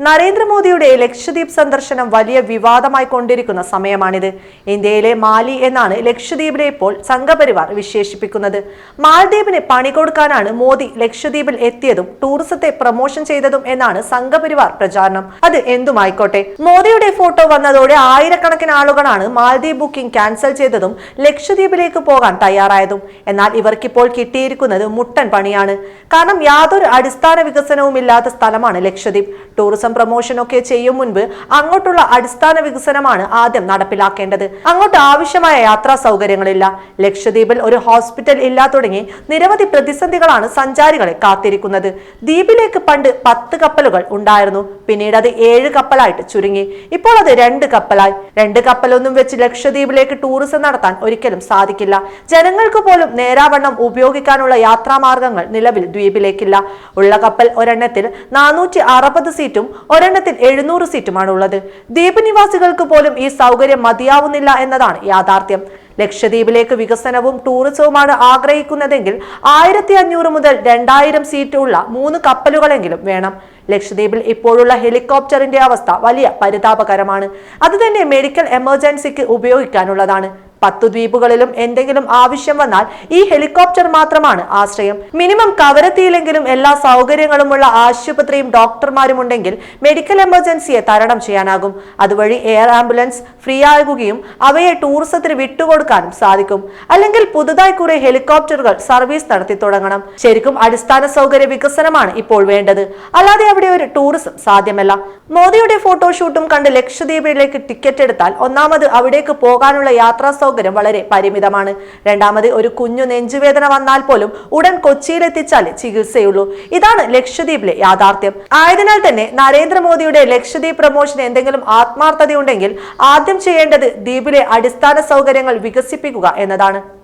നരേന്ദ്രമോദിയുടെ ലക്ഷദ്വീപ് സന്ദർശനം വലിയ വിവാദമായി കൊണ്ടിരിക്കുന്ന സമയമാണിത്. ഇന്ത്യയിലെ മാലി എന്നാണ് ലക്ഷദ്വീപിനെ ഇപ്പോൾ സംഘപരിവാർ വിശേഷിപ്പിക്കുന്നത്. മാലദ്വീപിന് പണി കൊടുക്കാനാണ് മോദി ലക്ഷദ്വീപിൽ എത്തിയതും ടൂറിസത്തെ പ്രൊമോഷൻ ചെയ്തതും എന്നാണ് സംഘപരിവാർ പ്രചാരണം. അത് എന്തുമായിക്കോട്ടെ. മോദിയുടെ ഫോട്ടോ വന്നതോടെ ആയിരക്കണക്കിന് ആളുകളാണ് മാലദ്വീപ് ബുക്കിംഗ് ക്യാൻസൽ ചെയ്തതും ലക്ഷദ്വീപിലേക്ക് പോകാൻ തയ്യാറായതും. എന്നാൽ ഇവർക്കിപ്പോൾ കിട്ടിയിരിക്കുന്നത് മുട്ടൻ പണിയാണ്. കാരണം യാതൊരു അടിസ്ഥാന വികസനവും ഇല്ലാത്ത സ്ഥലമാണ് ലക്ഷദ്വീപ്. ടൂറിസം പ്രൊമോഷൻ ഒക്കെ ചെയ്യും മുൻപ് അങ്ങോട്ടുള്ള അടിസ്ഥാന വികസനമാണ് ആദ്യം നടപ്പിലാക്കേണ്ടത്. അങ്ങോട്ട് ആവശ്യമായ യാത്രാ സൗകര്യങ്ങളില്ല. ലക്ഷദ്വീപിൽ ഒരു ഹോസ്പിറ്റൽ ഇല്ല തുടങ്ങി നിരവധി പ്രതിസന്ധികളാണ് സഞ്ചാരികളെ കാത്തിരിക്കുന്നത്. ദ്വീപിലേക്ക് പണ്ട് പത്ത് കപ്പലുകൾ ഉണ്ടായിരുന്നു. പിന്നീട് അത് ഏഴ് കപ്പലായിട്ട് ചുരുങ്ങി. ഇപ്പോൾ അത് രണ്ട് കപ്പലായി. രണ്ട് കപ്പലൊന്നും വെച്ച് ലക്ഷദ്വീപിലേക്ക് ടൂറിസം നടത്താൻ ഒരിക്കലും സാധിക്കില്ല. ജനങ്ങൾക്ക് പോലും നേരാവണ്ണം ഉപയോഗിക്കാനുള്ള യാത്രാമാർഗങ്ങൾ നിലവിൽ ദ്വീപിലേക്കില്ല. ഉള്ള കപ്പൽ ഒരെണ്ണത്തിൽ നാനൂറ്റി അറുപത് സീറ്റും ഒരെണ്ണത്തിൽ എഴുന്നൂറ് സീറ്റുമാണ് ഉള്ളത് ദ്വീപ് നിവാസികൾക്ക് പോലും ഈ സൗകര്യം മതിയാവുന്നില്ല എന്നതാണ് യാഥാർത്ഥ്യം. ലക്ഷദ്വീപിലേക്ക് വികസനവും ടൂറിസവുമാണ് ആഗ്രഹിക്കുന്നതെങ്കിൽ ആയിരത്തി അഞ്ഞൂറ് മുതൽ രണ്ടായിരം സീറ്റുള്ള മൂന്ന് കപ്പലുകളെങ്കിലും വേണം. ലക്ഷദ്വീപിൽ ഇപ്പോഴുള്ള ഹെലികോപ്റ്ററിന്റെ അവസ്ഥ വലിയ പരിതാപകരമാണ്. അതുതന്നെ മെഡിക്കൽ എമർജൻസിക്ക് ഉപയോഗിക്കാനുള്ളതാണ്. പത്തു ദ്വീപുകളിലും എന്തെങ്കിലും ആവശ്യം വന്നാൽ ഈ ഹെലികോപ്റ്റർ മാത്രമാണ് ആശ്രയം. മിനിമം കവരത്തിയില്ലെങ്കിലും എല്ലാ സൗകര്യങ്ങളുമുള്ള ആശുപത്രിയും ഡോക്ടർമാരും ഉണ്ടെങ്കിൽ മെഡിക്കൽ എമർജൻസിയെ തരണം ചെയ്യാനാകും. അതുവഴി എയർ ആംബുലൻസ് ഫ്രീ ആകുകയും അവയെ ടൂറിസത്തിന് വിട്ടുകൊടുക്കാനും സാധിക്കും. അല്ലെങ്കിൽ പുതുതായി കുറെ ഹെലികോപ്റ്ററുകൾ സർവീസ് നടത്തി തുടങ്ങണം. ശരിക്കും അടിസ്ഥാന സൗകര്യ വികസനമാണ് ഇപ്പോൾ വേണ്ടത്. അല്ലാതെ അവിടെ ഒരു ടൂറിസം സാധ്യമല്ല. മോദിയുടെ ഫോട്ടോഷൂട്ടും കണ്ട് ലക്ഷദ്വീപിലേക്ക് ടിക്കറ്റ് എടുത്താൽ ഒന്നാമത് അവിടേക്ക് പോകാനുള്ള യാത്രാ വളരെ പരിമിതമാണ്. രണ്ടാമത് ഒരു കുഞ്ഞു നെഞ്ചുവേദന വന്നാൽ പോലും ഉടൻ കൊച്ചിയിലെത്തിച്ചാൽ ചികിത്സയുള്ളൂ. ഇതാണ് ലക്ഷദ്വീപിലെ യാഥാർത്ഥ്യം. ആയതിനാൽ തന്നെ നരേന്ദ്രമോദിയുടെ ലക്ഷദ്വീപ് പ്രമോഷന് എന്തെങ്കിലും ആത്മാർത്ഥതയുണ്ടെങ്കിൽ ആദ്യം ചെയ്യേണ്ടത് ദ്വീപിലെ അടിസ്ഥാന സൗകര്യങ്ങൾ വികസിപ്പിക്കുക എന്നതാണ്.